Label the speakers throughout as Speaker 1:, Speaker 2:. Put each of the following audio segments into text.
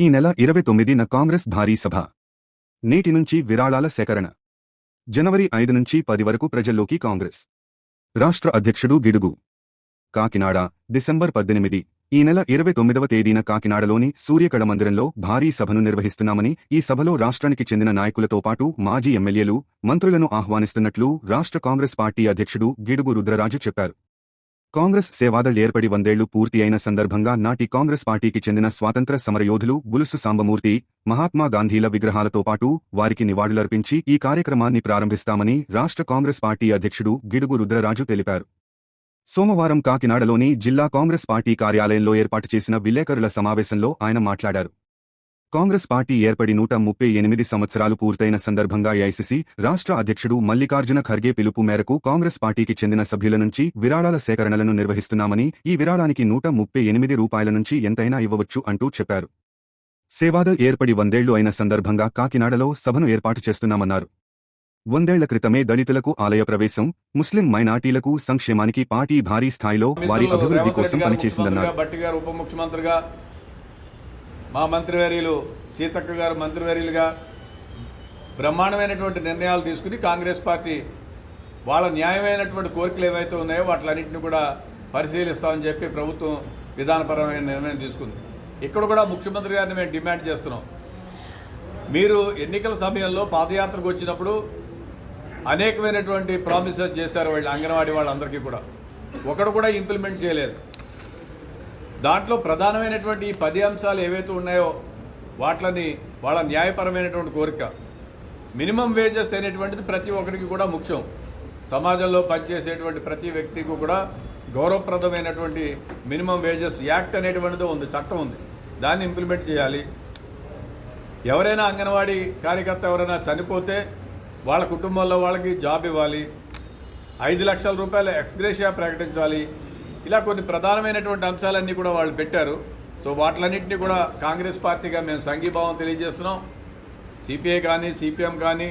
Speaker 1: ఈ నెల ఇరవై తొమ్మిదిన కాంగ్రెస్ భారీ సభ. నేటి నుంచి విరాళాల సేకరణ. జనవరి ఐదు నుంచి పది వరకు ప్రజల్లోకి కాంగ్రెస్. రాష్ట్ర అధ్యక్షుడు గిడుగు. కాకినాడ డిసెంబర్ పద్దెనిమిది. ఈ నెల ఇరవై తొమ్మిదవ తేదీన కాకినాడలోని సూర్యకళ మందిరంలో భారీ సభను నిర్వహిస్తున్నామని ఈ సభలో రాష్ట్రానికి చెందిన నాయకులతో పాటు మాజీ ఎమ్మెల్యేలు మంత్రులను ఆహ్వానిస్తున్నట్లు రాష్ట్ర కాంగ్రెస్ పార్టీ అధ్యక్షుడు గిడుగు రుద్రరాజు చెప్పారు. కాంగ్రెస్ సేవాదళ్ ఏర్పడి వందేళ్ళు పూర్తి అయిన సందర్భంగా నాటి కాంగ్రెస్ పార్టీకి చెందిన స్వాతంత్ర సమరయోధులు బులుసు సాంబమూర్తి మహాత్మా గాంధీల విగ్రహాలతో పాటు వారికి నివాళులర్పించి ఈ కార్యక్రమాన్ని ప్రారంభిస్తామని రాష్ట్ర కాంగ్రెస్ పార్టీ అధ్యక్షుడు గిడుగు రుద్రరాజు తెలిపారు. సోమవారం కాకినాడలోని జిల్లా కాంగ్రెస్ పార్టీ కార్యాలయంలో ఏర్పాటు చేసిన విలేకరుల సమావేశంలో ఆయన మాట్లాడారు. కాంగ్రెస్ పార్టీ ఏర్పడి నూట ముప్పై ఎనిమిది సంవత్సరాలు పూర్తయిన సందర్భంగా ఐసీసీ రాష్ట్ర అధ్యక్షుడు మల్లికార్జున ఖర్గే పిలుపు మేరకు కాంగ్రెస్ పార్టీకి చెందిన సభ్యుల నుంచి విరాళాల సేకరణలను నిర్వహిస్తున్నామని ఈ విరాళానికి నూట ముప్పై ఎనిమిది రూపాయల నుంచి ఎంతైనా ఇవ్వవచ్చు అంటూ చెప్పారు. సేవాదల్ ఏర్పడి వందేళ్ళు అయిన సందర్భంగా కాకినాడలో సభను ఏర్పాటు చేస్తున్నామన్నారు. వందేళ్ళ క్రితమే దళితులకు ఆలయ ప్రవేశం ముస్లిం మైనార్టీలకు సంక్షేమానికి పార్టీ భారీ స్థాయిలో వారి అభివృద్ధి కోసం పనిచేసిందన్నారు.
Speaker 2: మా మంత్రివర్యులు సీతక్క గారు మంత్రివర్యులుగా బ్రహ్మాండమైనటువంటి నిర్ణయాలు తీసుకుని కాంగ్రెస్ పార్టీ వాళ్ళ న్యాయమైనటువంటి కోరికలు ఏవైతే ఉన్నాయో వాటిలన్నింటినీ కూడా పరిశీలిస్తామని చెప్పి ప్రభుత్వం విధానపరమైన నిర్ణయం తీసుకుంది. ఇక్కడ కూడా ముఖ్యమంత్రి గారిని మేము డిమాండ్ చేస్తున్నాం. మీరు ఎన్నికల సమయంలో పాదయాత్రకు వచ్చినప్పుడు అనేకమైనటువంటి ప్రామిసెస్ చేశారు వాళ్ళు అంగన్వాడీ వాళ్ళందరికీ కూడా. ఒకడు కూడా ఇంప్లిమెంట్ చేయలేదు. దాంట్లో ప్రధానమైనటువంటి ఈ పది అంశాలు ఏవైతే ఉన్నాయో వాటిని వాళ్ళ న్యాయపరమైనటువంటి కోరిక. మినిమం వేజెస్ అనేటువంటిది ప్రతి ఒక్కరికి కూడా ముఖ్యం. సమాజంలో పనిచేసేటువంటి ప్రతి వ్యక్తికి కూడా గౌరవప్రదమైనటువంటి మినిమం వేజెస్ యాక్ట్ అనేటువంటిది ఉంది చట్టం ఉంది. దాన్ని ఇంప్లిమెంట్ చేయాలి. ఎవరైనా అంగన్వాడీ కార్యకర్త ఎవరైనా చనిపోతే వాళ్ళ కుటుంబంలో వాళ్ళకి జాబ్ ఇవ్వాలి. ఐదు లక్షల రూపాయల ఎక్స్గ్రేషియా ప్రకటించాలి. ఇలా కొన్ని ప్రధానమైనటువంటి అంశాలన్నీ కూడా వాళ్ళు పెట్టారు. సో వాటిలన్నింటినీ కూడా కాంగ్రెస్ పార్టీగా మేము సంఘీభావం తెలియజేస్తున్నాం. సిపిఐ కానీ సిపిఎం కానీ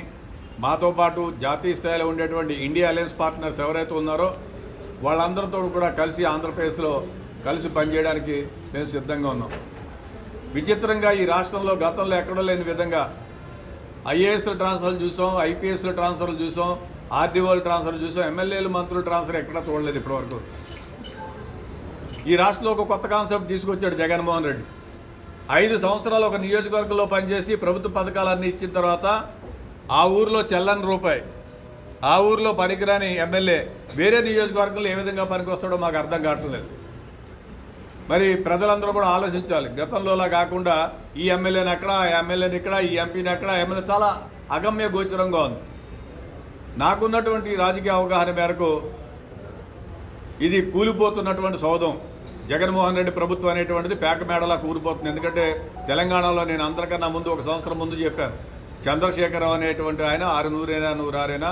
Speaker 2: మాతో పాటు జాతీయ స్థాయిలో ఉండేటువంటి ఇండియా అలయన్స్ పార్ట్నర్స్ ఎవరైతే ఉన్నారో వాళ్ళందరితో కూడా కలిసి ఆంధ్రప్రదేశ్లో కలిసి పనిచేయడానికి మేము సిద్ధంగా ఉన్నాం. విచిత్రంగా ఈ రాష్ట్రంలో గతంలో ఎక్కడో లేని విధంగా ఐఏఎస్ల ట్రాన్స్ఫర్లు చూసాం ఐపీఎస్ల ట్రాన్స్ఫర్లు చూసాం ఆర్డీఓల ట్రాన్స్ఫర్ చూసాం ఎమ్మెల్యేలు మంత్రులు ట్రాన్స్ఫర్ ఎక్కడా చూడలేదు ఇప్పటివరకు. ఈ రాష్ట్రంలో ఒక కొత్త కాన్సెప్ట్ తీసుకొచ్చాడు జగన్మోహన్ రెడ్డి. ఐదు సంవత్సరాలు ఒక నియోజకవర్గంలో పనిచేసి ప్రభుత్వ పథకాలన్నీ ఇచ్చిన తర్వాత ఆ ఊరిలో చెల్లని రూపాయి ఆ ఊరిలో పనికిరాని ఎమ్మెల్యే వేరే నియోజకవర్గంలో ఏ విధంగా పనికి వస్తాడో మాకు అర్థం కావట్లేదు మరి ప్రజలందరూ కూడా ఆలోచించాలి. గతంలోలా కాకుండా ఈ ఎమ్మెల్యేని ఎక్కడ ఆ ఎమ్మెల్యేని ఇక్కడ ఈ ఎంపీని ఎక్కడ ఎమ్మెల్యే చాలా అగమ్య గోచరంగా ఉంది. నాకున్నటువంటి రాజకీయ అవగాహన మేరకు ఇది కూలిపోతున్నటువంటి సౌధం. జగన్మోహన్ రెడ్డి ప్రభుత్వం అనేటువంటిది పేక మేడలా కూలిపోతుంది. ఎందుకంటే తెలంగాణలో నేను అందరికన్నా ముందు ఒక సంవత్సరం ముందు చెప్పాను. చంద్రశేఖరరావు అనేటువంటి ఆయన ఆరు నూరైనా నూరారైనా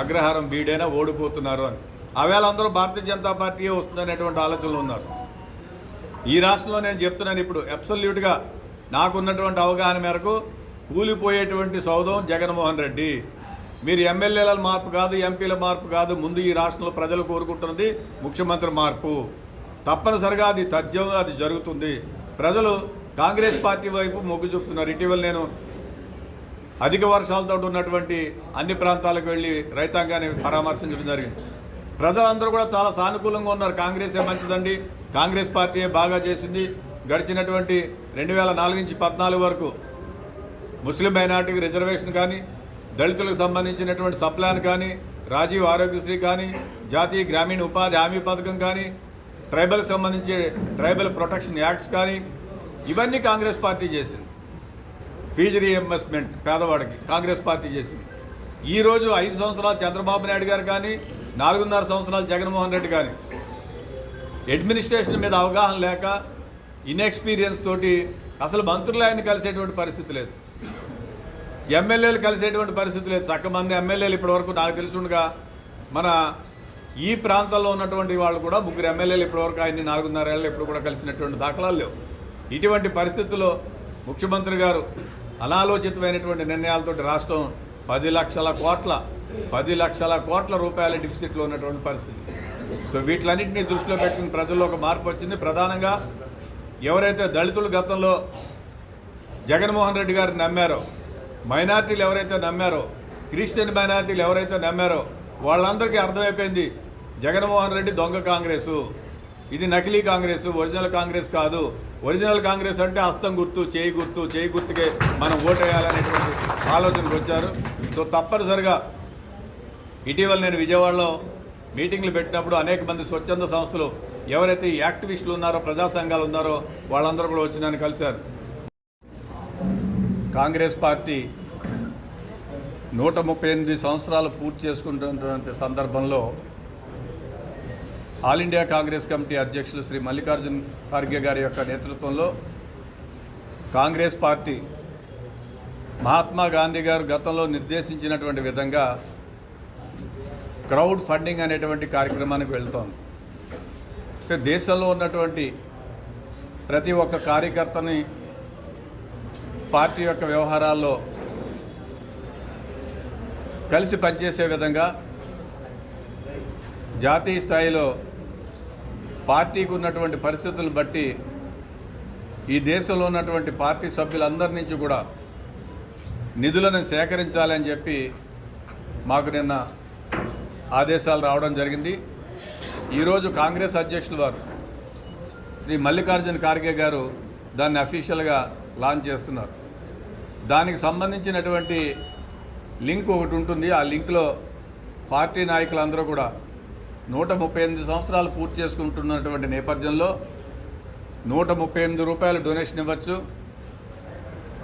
Speaker 2: అగ్రహారం బీడైనా ఓడిపోతున్నారు అని. ఆవేళ అందరూ భారతీయ జనతా పార్టీ వస్తుందనేటువంటి ఆలోచనలు ఉన్నారు. ఈ రాష్ట్రంలో నేను చెప్తున్నాను ఇప్పుడు అబ్సల్యూట్గా నాకున్నటువంటి అవగాహన మేరకు కూలిపోయేటువంటి సౌధం జగన్మోహన్ రెడ్డి. మీరు ఎమ్మెల్యేల మార్పు కాదు ఎంపీల మార్పు కాదు ముందు ఈ రాష్ట్రంలో ప్రజలు కోరుకుంటున్నది ముఖ్యమంత్రి మార్పు. తప్పనిసరిగా అది తథ్యం అది జరుగుతుంది. ప్రజలు కాంగ్రెస్ పార్టీ వైపు మొగ్గు చూపుతున్నారు. ఇటీవల నేను అధిక వర్షాలతో ఉన్నటువంటి అన్ని ప్రాంతాలకు వెళ్ళి రైతాంగాన్ని పరామర్శించడం జరిగింది. ప్రజలందరూ కూడా చాలా సానుకూలంగా ఉన్నారు. కాంగ్రెసే మంచిదండి. కాంగ్రెస్ పార్టీయే బాగా చేసింది. గడిచినటువంటి రెండు వేల నాలుగు నుంచి పద్నాలుగు వరకు ముస్లిం మైనార్టీకి రిజర్వేషన్ కానీ దళితులకు సంబంధించినటువంటి సప్లాన్ కానీ రాజీవ్ ఆరోగ్యశ్రీ కానీ జాతీయ గ్రామీణ ఉపాధి హామీ పథకం కానీ ట్రైబల్కి సంబంధించి ట్రైబల్ ప్రొటెక్షన్ యాక్ట్స్ కానీ ఇవన్నీ కాంగ్రెస్ పార్టీ చేసింది. ఫీజు రీఎంబర్స్మెంట్ పేదవాడికి కాంగ్రెస్ పార్టీ చేసింది. ఈరోజు ఐదు సంవత్సరాలు చంద్రబాబు నాయుడు గారు కానీ నాలుగున్నర సంవత్సరాలు జగన్మోహన్ రెడ్డి కానీ అడ్మినిస్ట్రేషన్ మీద అవగాహన లేక ఇన్ఎక్స్పీరియన్స్ తోటి అసలు మంత్రులు ఆయన కలిసేటువంటి పరిస్థితి లేదు. ఎమ్మెల్యేలు కలిసేటువంటి పరిస్థితి లేదు. చక్కమంది ఎమ్మెల్యేలు ఇప్పటివరకు నాకు తెలుసుండగా మన ఈ ప్రాంతంలో ఉన్నటువంటి వాళ్ళు కూడా ముగ్గురు ఎమ్మెల్యేలు ఇప్పటివరకు ఆయన్ని నాలుగున్నర ఏళ్ళు ఎప్పుడు కూడా కలిసినటువంటి దాఖలాలు లేవు. ఇటువంటి పరిస్థితుల్లో ముఖ్యమంత్రి గారు అనాలోచితమైనటువంటి నిర్ణయాలతోటి రాష్ట్రం పది లక్షల కోట్ల పది లక్షల కోట్ల రూపాయల డిఫిసిట్లో ఉన్నటువంటి పరిస్థితి. సో వీటిలన్నింటినీ దృష్టిలో పెట్టుకుని ప్రజల్లో ఒక మార్పు వచ్చింది. ప్రధానంగా ఎవరైతే దళితులు గతంలో జగన్మోహన్ రెడ్డి గారిని నమ్మారో మైనార్టీలు ఎవరైతే నమ్మారో క్రిస్టియన్ మైనార్టీలు ఎవరైతే నమ్మారో వాళ్ళందరికీ అర్థమైపోయింది జగన్మోహన్ రెడ్డి దొంగ కాంగ్రెసు. ఇది నకిలీ కాంగ్రెస్ ఒరిజినల్ కాంగ్రెస్ కాదు. ఒరిజినల్ కాంగ్రెస్ అంటే హస్తం గుర్తు చేయి గుర్తు చేయి గుర్తుకే మనం ఓటేయాలనేటువంటి ఆలోచనకు వచ్చారు. సో తప్పనిసరిగా ఇటీవల నేను విజయవాడలో మీటింగ్లు పెట్టినప్పుడు అనేక మంది స్వచ్ఛంద సంస్థలు ఎవరైతే యాక్టివిస్టులు ఉన్నారో ప్రజా సంఘాలు ఉన్నారో వాళ్ళందరూ కూడా వచ్చి నన్ను కలిశారు. కాంగ్రెస్ పార్టీ నూట ముప్పై ఎనిమిది సంవత్సరాలు పూర్తి చేసుకుంటున్నటువంటి సందర్భంలో ఆల్ ఇండియా కాంగ్రెస్ కమిటీ అధ్యక్షులు శ్రీ మల్లికార్జున్ ఖార్గే గారి యొక్క నేతృత్వంలో కాంగ్రెస్ పార్టీ మహాత్మా గాంధీ గారు గతంలో నిర్దేశించినటువంటి విధంగా క్రౌడ్ ఫండింగ్ అనేటువంటి కార్యక్రమానికి వెళ్తోంది. అంటే దేశంలో ఉన్నటువంటి ప్రతి ఒక్క కార్యకర్తని పార్టీ యొక్క వ్యవహారాల్లో కలిసి పనిచేసే విధంగా జాతీయ స్థాయిలో పార్టీకి ఉన్నటువంటి పరిస్థితులను బట్టి ఈ దేశంలో ఉన్నటువంటి పార్టీ సభ్యులందరి నుంచి కూడా నిధులను సేకరించాలని చెప్పి మాకు నిన్న ఆదేశాలు రావడం జరిగింది. ఈరోజు కాంగ్రెస్ అధ్యక్షులు వారు శ్రీ మల్లికార్జున ఖార్గే గారు దాన్ని అఫీషియల్గా లాంచ్ చేస్తున్నారు. దానికి సంబంధించినటువంటి లింక్ ఒకటి ఉంటుంది. ఆ లింక్లో పార్టీ నాయకులందరూ కూడా నూట ముప్పై ఎనిమిది సంవత్సరాలు పూర్తి చేసుకుంటున్నటువంటి నేపథ్యంలో నూట ముప్పై ఎనిమిది రూపాయలు డొనేషన్ ఇవ్వచ్చు.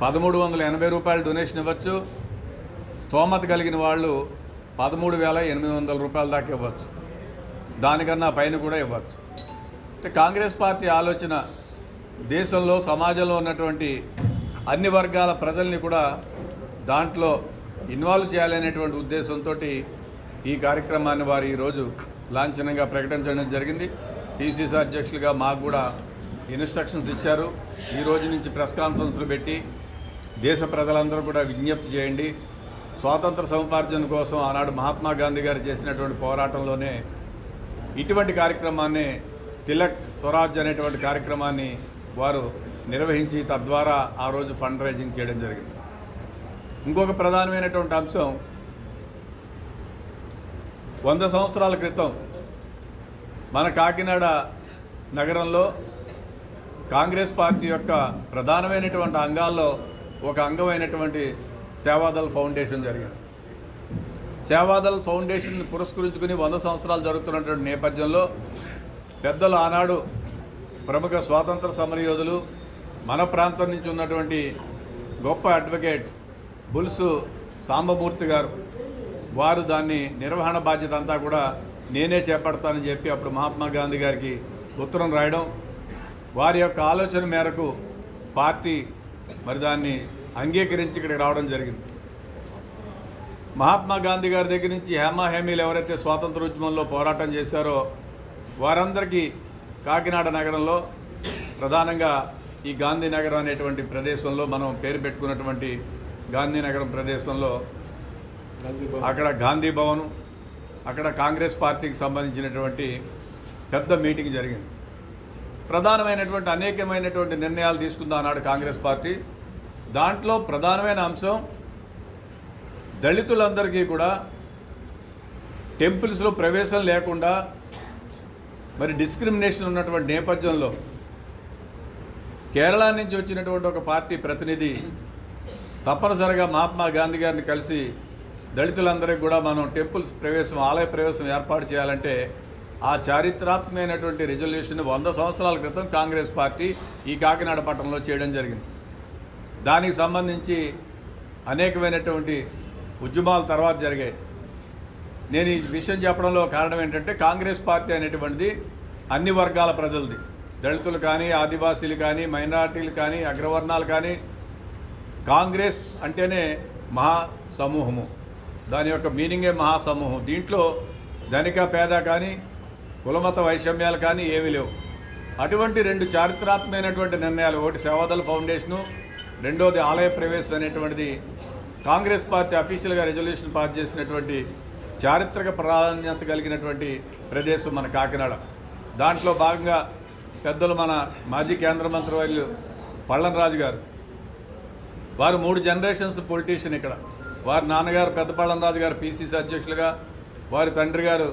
Speaker 2: పదమూడు వందల ఎనభై రూపాయలు డొనేషన్ ఇవ్వచ్చు. స్తోమత కలిగిన వాళ్ళు పదమూడు వేల ఎనిమిది వందల రూపాయల దాకా ఇవ్వచ్చు. దానికన్నా పైన కూడా ఇవ్వచ్చు. అంటే కాంగ్రెస్ పార్టీ ఆలోచన దేశంలో సమాజంలో ఉన్నటువంటి అన్ని వర్గాల ప్రజల్ని కూడా దాంట్లో ఇన్వాల్వ్ చేయాలనేటువంటి ఉద్దేశంతో ఈ కార్యక్రమాన్ని వారు ఈరోజు లాంఛనంగా ప్రకటించడం జరిగింది. టీసీసీ అధ్యక్షులుగా మాకు కూడా ఇన్స్ట్రక్షన్స్ ఇచ్చారు. ఈ రోజు నుంచి ప్రెస్ కాన్ఫరెన్స్లు పెట్టి దేశ ప్రజలందరూ కూడా విజ్ఞప్తి చేయండి. స్వాతంత్ర సముపార్జన కోసం ఆనాడు మహాత్మా గాంధీ గారు చేసినటువంటి పోరాటంలోనే ఇటువంటి కార్యక్రమాన్ని తిలక్ స్వరాజ్ అనేటువంటి కార్యక్రమాన్ని వారు నిర్వహించి తద్వారా ఆ రోజు ఫండ్ రైజింగ్ చేయడం జరిగింది. ఇంకొక ప్రధానమైనటువంటి అంశం వంద సంవత్సరాల క్రితం మన కాకినాడ నగరంలో కాంగ్రెస్ పార్టీ యొక్క ప్రధానమైనటువంటి అంగాల్లో ఒక అంగమైనటువంటి సేవాదల్ ఫౌండేషన్ జరిగింది. సేవాదల్ ఫౌండేషన్ పురస్కరించుకుని వంద సంవత్సరాలు జరుగుతున్నటువంటి నేపథ్యంలో పెద్దలు ఆనాడు ప్రముఖ స్వాతంత్ర సమరయోధులు మన ప్రాంతం నుంచి ఉన్నటువంటి గొప్ప అడ్వకేట్ బుల్సు సాంబమూర్తి గారు వారు దాన్ని నిర్వహణ బాధ్యత అంతా కూడా నేనే చేపడతానని చెప్పి అప్పుడు మహాత్మా గాంధీ గారికి ఉత్తరం రాయడం. వారి యొక్క ఆలోచన మేరకు పార్టీ మరి దాన్ని అంగీకరించి ఇక్కడికి రావడం జరిగింది. మహాత్మా గాంధీ గారి దగ్గర నుంచి హేమా హేమీలు ఎవరైతే స్వాతంత్ర ఉద్యమంలో పోరాటం చేశారో వారందరికీ కాకినాడ నగరంలో ప్రధానంగా ఈ గాంధీనగరం అనేటువంటి ప్రదేశంలో మనం పేరు పెట్టుకున్నటువంటి గాంధీనగరం ప్రదేశంలో అక్కడ గాంధీ భవన్ అక్కడ కాంగ్రెస్ పార్టీకి సంబంధించినటువంటి పెద్ద మీటింగ్ జరిగింది. ప్రధానమైనటువంటి అనేకమైనటువంటి నిర్ణయాలు తీసుకుందా ఆనాడు కాంగ్రెస్ పార్టీ. దాంట్లో ప్రధానమైన అంశం దళితులందరికీ కూడా టెంపుల్స్లో ప్రవేశం లేకుండా మరి డిస్క్రిమినేషన్ ఉన్నటువంటి నేపథ్యంలో కేరళ నుంచి వచ్చినటువంటి ఒక పార్టీ ప్రతినిధి తప్పనిసరిగా మహాత్మా గాంధీ గారిని కలిసి దళితులందరికీ కూడా మనం టెంపుల్స్ ప్రవేశం ఆలయ ప్రవేశం ఏర్పాటు చేయాలంటే ఆ చారిత్రాత్మకమైనటువంటి రిజల్యూషన్ వంద సంవత్సరాల క్రితం కాంగ్రెస్ పార్టీ ఈ కాకినాడ పట్టణంలో చేయడం జరిగింది. దానికి సంబంధించి అనేకమైనటువంటి ఉద్యమాలు తర్వాత జరిగాయి. నేను ఈ విషయం చెప్పడంలో కారణం ఏంటంటే కాంగ్రెస్ పార్టీ అనేటువంటిది అన్ని వర్గాల ప్రజలది. దళితులు కానీ ఆదివాసీలు కానీ మైనార్టీలు కానీ అగ్రవర్ణాలు కానీ కాంగ్రెస్ అంటేనే మహా సమూహము. దాని యొక్క మీనింగే మహాసమూహం. దీంట్లో ధనిక పేద కానీ కులమత వైషమ్యాలు కానీ ఏమీ లేవు. అటువంటి రెండు చారిత్రాత్మకమైనటువంటి నిర్ణయాలు ఒకటి సేవాదళ ఫౌండేషను రెండోది ఆలయ ప్రవేశం అనేటువంటిది కాంగ్రెస్ పార్టీ అఫీషియల్గా రెజల్యూషన్ పాస్ చేసినటువంటి చారిత్రక ప్రాధాన్యత కలిగినటువంటి ప్రదేశం మన కాకినాడ. దాంట్లో భాగంగా పెద్దలు మన మాజీ కేంద్ర మంత్రి వాళ్ళు పళ్ళన్ రాజు గారు. వారు మూడు జనరేషన్స్ పొలిటీషియన్ ఇక్కడ. వారి నాన్నగారు పెద్దపాళెం రాజు గారు పీసీసీ అధ్యక్షులుగా వారి తండ్రి గారు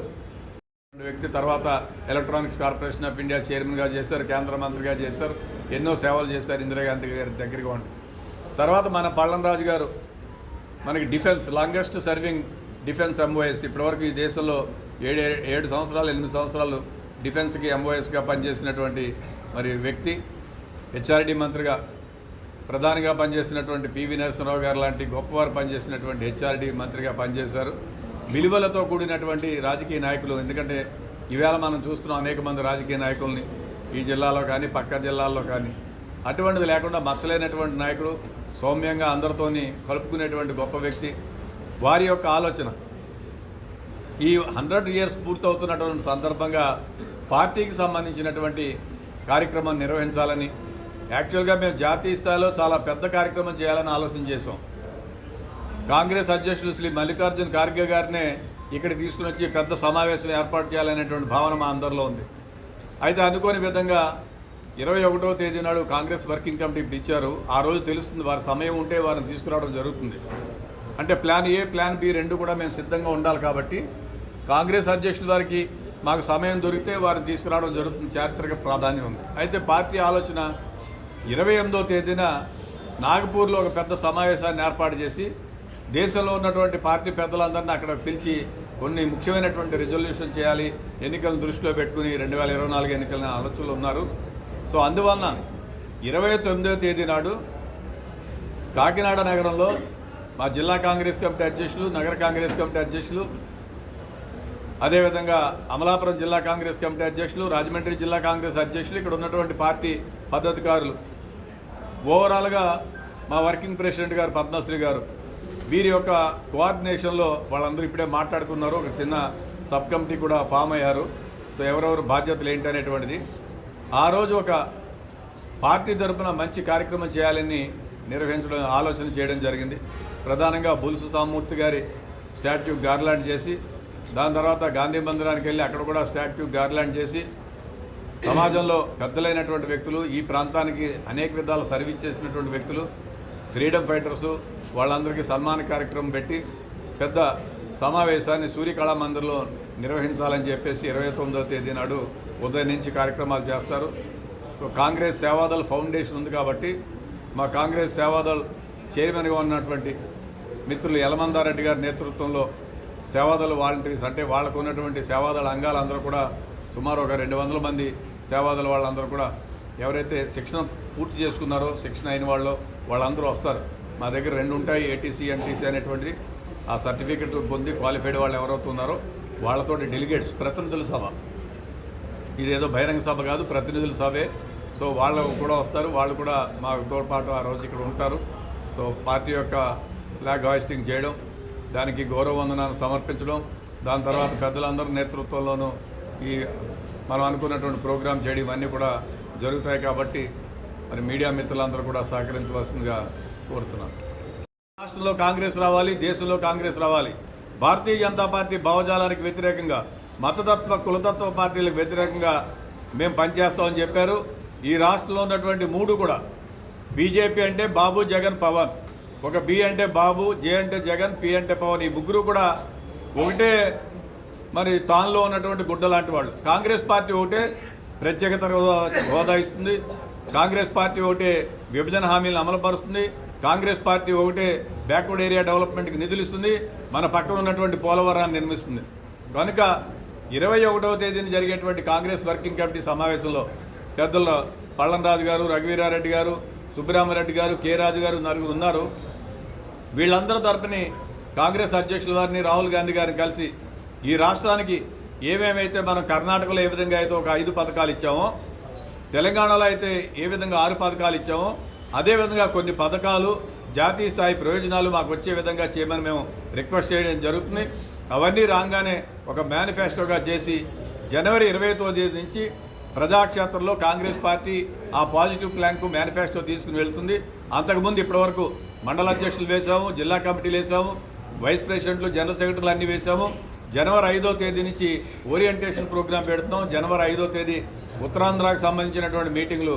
Speaker 2: వ్యక్తి తర్వాత ఎలక్ట్రానిక్స్ కార్పొరేషన్ ఆఫ్ ఇండియా చైర్మన్గా చేశారు కేంద్ర మంత్రిగా చేశారు ఎన్నో సేవలు చేశారు ఇందిరాగాంధీ గారి దగ్గరగా ఉండి తర్వాత మన పళ్ళం రాజు గారు మనకి defence longest serving defence MOS ఇప్పటివరకు ఈ దేశంలో ఏడు ఏడు సంవత్సరాలు ఎనిమిది సంవత్సరాలు డిఫెన్స్కి ఎంఓఎస్గా పనిచేసినటువంటి మరి వ్యక్తి హెచ్ఆర్డి మంత్రిగా ప్రధానిగా పనిచేసినటువంటి పివి నరసింహరావు గారు లాంటి గొప్పవారు పనిచేసినటువంటి హెచ్ఆర్డి మంత్రిగా పనిచేశారు. విలువలతో కూడినటువంటి రాజకీయ నాయకులు ఎందుకంటే ఈవేళ మనం చూస్తున్నాం అనేక మంది రాజకీయ నాయకుల్ని ఈ జిల్లాలో కానీ పక్క జిల్లాల్లో కానీ. అటువంటిది లేకుండా మచ్చలేనటువంటి నాయకుడు సౌమ్యంగా అందరితోని కలుపుకునేటువంటి గొప్ప వ్యక్తి. వారి యొక్క ఆలోచన ఈ హండ్రెడ్ ఇయర్స్ పూర్తవుతున్నటువంటి సందర్భంగా పార్టీకి సంబంధించినటువంటి కార్యక్రమం నిర్వహించాలని యాక్చువల్గా మేము జాతీయ స్థాయిలో చాలా పెద్ద కార్యక్రమం చేయాలని ఆలోచన చేసాం కాంగ్రెస్ అధ్యక్షులు శ్రీ మల్లికార్జున్ ఖార్గే గారినే ఇక్కడ తీసుకుని వచ్చి పెద్ద సమావేశం ఏర్పాటు చేయాలనేటువంటి భావన మా అందరిలో ఉంది. అయితే అనుకోని విధంగా ఇరవై ఒకటో తేదీ నాడు కాంగ్రెస్ వర్కింగ్ కమిటీ ఇచ్చారు. ఆ రోజు తెలుస్తుంది వారి సమయం ఉంటే వారిని తీసుకురావడం జరుగుతుంది. అంటే ప్లాన్ ఏ ప్లాన్ బి రెండు కూడా మేము సిద్ధంగా ఉండాలి కాబట్టి కాంగ్రెస్ అధ్యక్షుల వారికి మాకు సమయం దొరికితే వారిని తీసుకురావడం జరుగుతుంది. చారిత్రక ప్రాధాన్యం ఉంది. అయితే పార్టీ ఆలోచన ఇరవై ఎనిమిదో తేదీన నాగపూర్లో ఒక పెద్ద సమావేశాన్ని ఏర్పాటు చేసి దేశంలో ఉన్నటువంటి పార్టీ పెద్దలందరినీ అక్కడ పిలిచి కొన్ని ముఖ్యమైనటువంటి రిజల్యూషన్ చేయాలి ఎన్నికలను దృష్టిలో పెట్టుకుని రెండు వేల ఇరవై నాలుగు ఎన్నికల ఆలోచనలు ఉన్నారు. సో అందువలన ఇరవై తొమ్మిదవ తేదీ నాడు కాకినాడ నగరంలో మా జిల్లా కాంగ్రెస్ కమిటీ అధ్యక్షులు నగర కాంగ్రెస్ కమిటీ అధ్యక్షులు అదేవిధంగా అమలాపురం జిల్లా కాంగ్రెస్ కమిటీ అధ్యక్షులు రాజమండ్రి జిల్లా కాంగ్రెస్ అధ్యక్షులు ఇక్కడ ఉన్నటువంటి పార్టీ పద్ధతికారులు ఓవరాల్గా మా వర్కింగ్ ప్రెసిడెంట్ గారు పద్మశ్రీ గారు వీరి యొక్క కోఆర్డినేషన్లో వాళ్ళందరూ ఇప్పుడే మాట్లాడుకున్నారు. ఒక చిన్న సబ్ కమిటీ కూడా ఫామ్ అయ్యారు. సో ఎవరెవరు బాధ్యతలు ఏంటి అనేటువంటిది. ఆ రోజు ఒక పార్టీ తరపున మంచి కార్యక్రమం చేయాలని నిర్వహించడం ఆలోచన చేయడం జరిగింది. ప్రధానంగా బులుసు సామూర్తి గారి స్టాట్యూ గార్లాండ్ చేసి దాని తర్వాత గాంధీ మందిరానికి వెళ్ళి అక్కడ కూడా స్టాట్యూ గార్లాండ్ చేసి సమాజంలో పెద్దలైనటువంటి వ్యక్తులు ఈ ప్రాంతానికి అనేక విధాలు సర్వీస్ చేసినటువంటి వ్యక్తులు ఫ్రీడమ్ ఫైటర్సు వాళ్ళందరికీ సన్మాన కార్యక్రమం పెట్టి పెద్ద సమావేశాన్ని సూర్యకళా మందిర్లో నిర్వహించాలని చెప్పేసి ఇరవై తొమ్మిదవ తేదీ నాడు ఉదయం నుంచి కార్యక్రమాలు చేస్తారు. సో కాంగ్రెస్ సేవాదల్ ఫౌండేషన్ ఉంది కాబట్టి మా కాంగ్రెస్ సేవాదల్ చైర్మన్గా ఉన్నటువంటి మిత్రులు యలమందారెడ్డి గారి నేతృత్వంలో సేవాదళ వాలంటీర్స్ అంటే వాళ్ళకు ఉన్నటువంటి సేవాదళ అంగాలందరూ కూడా సుమారు ఒక రెండు వందల మంది సేవాదులు వాళ్ళందరూ కూడా ఎవరైతే శిక్షణ పూర్తి చేసుకున్నారో శిక్షణ అయిన వాళ్ళు వాళ్ళందరూ వస్తారు. మా దగ్గర రెండు ఉంటాయి ఏటీసీ ఎన్టీసీ అనేటువంటిది. ఆ సర్టిఫికెట్ పొంది క్వాలిఫైడ్ వాళ్ళు ఎవరైతే ఉన్నారో వాళ్ళతోటి డెలిగేట్స్ ప్రతినిధుల సభ. ఇదేదో బహిరంగ సభ కాదు ప్రతినిధుల సభే. సో వాళ్ళు కూడా వస్తారు వాళ్ళు కూడా మాతో పాటు ఆ రోజు ఇక్కడ ఉంటారు. సో పార్టీ యొక్క ఫ్లాగ్ హాయిస్టింగ్ చేయడం దానికి గౌరవ వందనాన్ని సమర్పించడం దాని తర్వాత పెద్దలందరి నేతృత్వంలోనూ ఈ మనం అనుకున్నటువంటి ప్రోగ్రాం చేయడం ఇవన్నీ కూడా జరుగుతాయి కాబట్టి మరి మీడియా మిత్రులందరూ కూడా సహకరించవలసిందిగా కోరుతున్నాను. రాష్ట్రంలో కాంగ్రెస్ రావాలి దేశంలో కాంగ్రెస్ రావాలి. భారతీయ జనతా పార్టీ భావజాలానికి వ్యతిరేకంగా మతతత్వ కులతత్వ పార్టీలకు వ్యతిరేకంగా మేము పనిచేస్తామని చెప్పారు. ఈ రాష్ట్రంలో ఉన్నటువంటి మూడు కూడా బీజేపీ అంటే బాబు జగన్ పవన్. ఒక బి అంటే బాబు జే అంటే జగన్ పి అంటే పవన్. ఈ ముగ్గురు కూడా ఒకటే మరి తానులో ఉన్నటువంటి గుడ్డ లాంటి వాళ్ళు. కాంగ్రెస్ పార్టీ ఒకటే ప్రత్యేకత హోదా- ఇస్తుంది. కాంగ్రెస్ పార్టీ ఒకటే విభజన హామీలను అమలుపరుస్తుంది. కాంగ్రెస్ పార్టీ ఒకటే బ్యాక్వర్డ్ ఏరియా డెవలప్మెంట్కి నిధులు ఇస్తుంది. మన పక్కన ఉన్నటువంటి పోలవరాన్ని నిర్మిస్తుంది. కనుక ఇరవై ఒకటవ తేదీన జరిగేటువంటి కాంగ్రెస్ వర్కింగ్ కమిటీ సమావేశంలో పెద్దలు పళ్ళంరాజు గారు రఘువీరారెడ్డి గారు సుబ్బరామరెడ్డి గారు కే రాజు గారు నలుగురు ఉన్నారు. వీళ్ళందరి తరపుని కాంగ్రెస్ అధ్యక్షుల వారిని రాహుల్ గాంధీ గారిని కలిసి ఈ రాష్ట్రానికి ఏమేమైతే మనం కర్ణాటకలో ఏ విధంగా అయితే ఒక ఐదు పథకాలు ఇచ్చామో తెలంగాణలో అయితే ఏ విధంగా ఆరు పథకాలు ఇచ్చామో అదేవిధంగా కొన్ని పథకాలు జాతీయ స్థాయి ప్రయోజనాలు మాకు వచ్చే విధంగా చేయమని మేము రిక్వెస్ట్ చేయడం జరుగుతుంది. అవన్నీ రాగానే ఒక మేనిఫెస్టోగా చేసి జనవరి ఇరవై తొమ్మిది నుంచి ప్రజాక్షేత్రంలో కాంగ్రెస్ పార్టీ ఆ పాజిటివ్ ప్లాన్కు మేనిఫెస్టో తీసుకుని వెళ్తుంది. అంతకుముందు ఇప్పటివరకు మండల అధ్యక్షులు వేశాము జిల్లా కమిటీలు వేసాము వైస్ ప్రెసిడెంట్లు జనరల్ సెక్రటరీలు అన్నీ వేశాము. జనవరి ఐదో తేదీ నుంచి ఓరియంటేషన్ ప్రోగ్రాం పెడతాం. జనవరి ఐదో తేదీ ఉత్తరాంధ్రకు సంబంధించినటువంటి మీటింగ్లు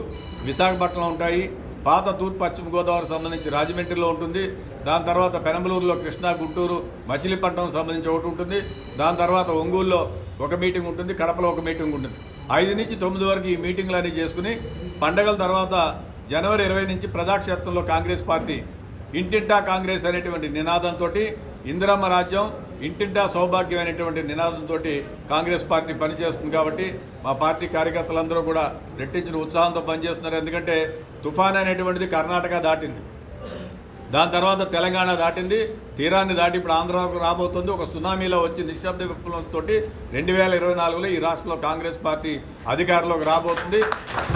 Speaker 2: విశాఖపట్నంలో ఉంటాయి. పాత తూర్పు పశ్చిమ గోదావరి సంబంధించి రాజమండ్రిలో ఉంటుంది. దాని తర్వాత పెనంబలూరులో కృష్ణా గుంటూరు మచిలీపట్నం సంబంధించి ఒకటి ఉంటుంది. దాని తర్వాత ఒంగూరులో ఒక మీటింగ్ ఉంటుంది. కడపలో ఒక మీటింగ్ ఉంటుంది. ఐదు నుంచి తొమ్మిది వరకు ఈ మీటింగ్లు అన్నీ చేసుకుని పండగల తర్వాత జనవరి ఇరవై నుంచి ప్రజాక్షేత్రంలో కాంగ్రెస్ పార్టీ ఇంటింటా కాంగ్రెస్ అనేటువంటి నినాదంతో ఇందిరమ్మ రాజ్యం ఇంటింటా సౌభాగ్యం అనేటువంటి నినాదంతో కాంగ్రెస్ పార్టీ పనిచేస్తుంది కాబట్టి మా పార్టీ కార్యకర్తలందరూ కూడా రెట్టించిన ఉత్సాహంతో పనిచేస్తున్నారు. ఎందుకంటే తుఫాన్ అనేటువంటిది కర్ణాటక దాటింది. దాని తర్వాత తెలంగాణ దాటింది. తీరాన్ని దాటి ఇప్పుడు ఆంధ్రాకు రాబోతుంది. ఒక సునామీలో వచ్చి నిశ్శబ్ద విప్లవంతో రెండు వేల ఇరవై నాలుగులో ఈ రాష్ట్రంలో కాంగ్రెస్ పార్టీ అధికారంలోకి రాబోతుంది.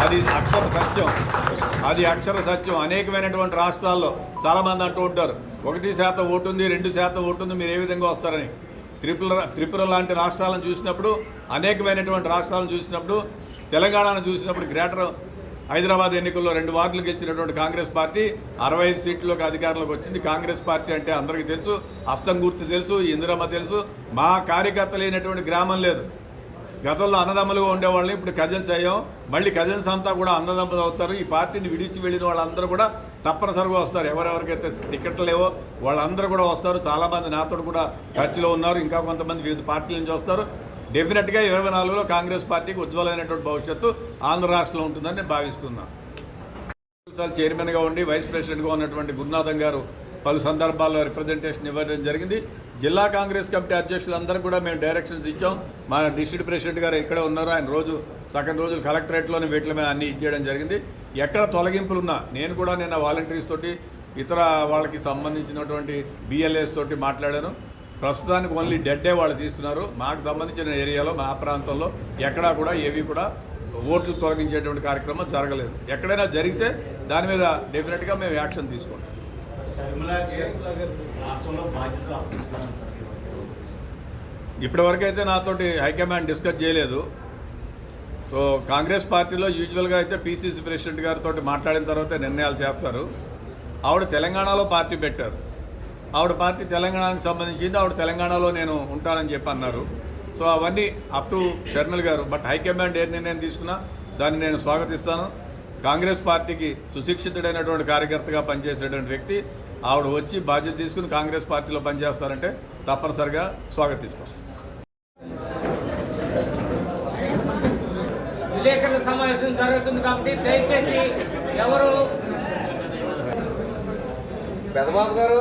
Speaker 2: అది అక్షర సత్యం. అది అక్షర సత్యం. అనేకమైనటువంటి రాష్ట్రాల్లో చాలామంది అంటూ ఉంటారు ఒకటి శాతం ఓటు ఉంది రెండు శాతం ఓటు ఉంది మీరు ఏ విధంగా వస్తారని. త్రిపుర త్రిపుర లాంటి రాష్ట్రాలను చూసినప్పుడు అనేకమైనటువంటి రాష్ట్రాలను చూసినప్పుడు తెలంగాణను చూసినప్పుడు గ్రేటర్ హైదరాబాద్ ఎన్నికల్లో రెండు వార్డులు గెలిచినటువంటి కాంగ్రెస్ పార్టీ అరవై ఐదు సీట్లకు అధికారంలోకి వచ్చింది. కాంగ్రెస్ పార్టీ అంటే అందరికీ తెలుసు అస్తం గుర్తు తెలుసు ఇందిరమ్మ తెలుసు. మా కార్యకర్త లేనటువంటి గ్రామం లేదు. గతంలో అన్నదమ్ములుగా ఉండేవాళ్ళని ఇప్పుడు కజిన్స్ అయ్యాం. మళ్ళీ కజిన్స్ అంతా కూడా అన్నదమ్ములు అవుతారు. ఈ పార్టీని విడిచి వెళ్ళిన వాళ్ళందరూ కూడా తప్పనిసరిగా వస్తారు. ఎవరెవరికైతే టికెట్లు లేవో వాళ్ళందరూ కూడా వస్తారు. చాలామంది నాతో కూడా టచ్లో ఉన్నారు. ఇంకా కొంతమంది వివిధ పార్టీల నుంచి వస్తారు డెఫినెట్గా ఇరవై నాలుగులో కాంగ్రెస్ పార్టీకి ఉజ్వలమైనటువంటి భవిష్యత్తు ఆంధ్ర రాష్ట్రంలో ఉంటుందని నేను భావిస్తున్నాను చైర్మన్గా ఉండి వైస్ ప్రెసిడెంట్గా ఉన్నటువంటి గురునాథం గారు పలు సందర్భాల్లో రిప్రజెంటేషన్ ఇవ్వడం జరిగింది. జిల్లా కాంగ్రెస్ కమిటీ అధ్యక్షులందరూ కూడా మేము డైరెక్షన్స్ ఇచ్చాం. మా డిస్ట్రిక్ట్ ప్రెసిడెంట్ గారు ఇక్కడే ఉన్నారు ఆయన రోజు సగం రోజులు కలెక్టరేట్లోనే వీటి మీద అన్ని ఇచ్చేయడం జరిగింది. ఎక్కడ తొలగింపులు ఉన్నా నేను కూడా నిన్న వాలంటీర్స్ తోటి ఇతర వాళ్ళకి సంబంధించినటువంటి బిఎల్ఏస్ తోటి మాట్లాడాను. ప్రస్తుతానికి ఓన్లీ డెడ్డే వాళ్ళు తీస్తున్నారు. మాకు సంబంధించిన ఏరియాలో మా ప్రాంతంలో ఎక్కడా కూడా ఏవి కూడా ఓట్లు తొలగించేటువంటి కార్యక్రమం జరగలేదు. ఎక్కడైనా జరిగితే దాని మీద డెఫినెట్గా మేము యాక్షన్ తీసుకుంటాం ఇప్పటివరకు అయితే నాతోటి హైకమాండ్ డిస్కస్ చేయలేదు. సో కాంగ్రెస్ పార్టీలో యూజువల్గా అయితే పీసీసీ ప్రెసిడెంట్ గారితో మాట్లాడిన తర్వాత నిర్ణయాలు చేస్తారు. ఆవిడ తెలంగాణలో పార్టీ పెట్టారు. ఆవిడ పార్టీ తెలంగాణకు సంబంధించింది ఆవిడ తెలంగాణలో నేను ఉంటానని చెప్పి అన్నారు. సో అవన్నీ అప్ టు షర్మిల్ గారు. బట్ హైకమాండ్ ఏ నిర్ణయం తీసుకున్నా దాన్ని నేను స్వాగతిస్తాను. కాంగ్రెస్ పార్టీకి సుశిక్షితుడైనటువంటి కార్యకర్తగా పనిచేసేటువంటి వ్యక్తి ఆవిడ వచ్చి బాధ్యత తీసుకుని కాంగ్రెస్ పార్టీలో పనిచేస్తారంటే తప్పనిసరిగా స్వాగతిస్తాం.
Speaker 3: విలేకరుల సమావేశం జరుగుతుంది కాబట్టి దయచేసి ఎవరు?
Speaker 4: పెదబాబు గారు